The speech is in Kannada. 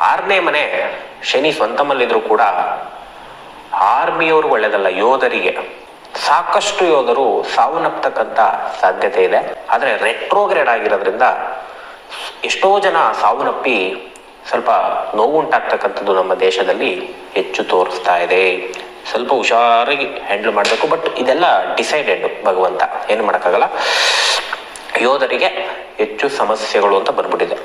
ಆರನೇ ಮನೆ ಶನಿ ಸ್ವಂತಮಲ್ಲಿದ್ರು ಕೂಡ ಆರ್ಮಿಯವರು ಒಳ್ಳೆಯದಲ್ಲ ಯೋಧರಿಗೆ. ಸಾಕಷ್ಟು ಯೋಧರು ಸಾವನ್ನಪ್ಪತಕ್ಕಂಥ ಸಾಧ್ಯತೆ ಇದೆ. ಆದರೆ ರೆಟ್ರೋಗ್ರೇಡ್ ಆಗಿರೋದ್ರಿಂದ ಎಷ್ಟೋ ಜನ ಸಾವನ್ನಪ್ಪಿ ಸ್ವಲ್ಪ ನೋವುಂಟಾಗ್ತಕ್ಕಂಥದ್ದು ನಮ್ಮ ದೇಶದಲ್ಲಿ ಹೆಚ್ಚು ತೋರಿಸ್ತಾ ಇದೆ. ಸ್ವಲ್ಪ ಹುಷಾರಾಗಿ ಹ್ಯಾಂಡಲ್ ಮಾಡಬೇಕು ಬಟ್ ಇದೆಲ್ಲ ಡಿಸೈಡೆಡ್ ಭಗವಂತ. ಏನು ಮಾಡೋಕ್ಕಾಗಲ್ಲ? ಯೋಧರಿಗೆ ಹೆಚ್ಚು ಸಮಸ್ಯೆಗಳು ಅಂತ ಬಂದ್ಬಿಟ್ಟಿದೆ.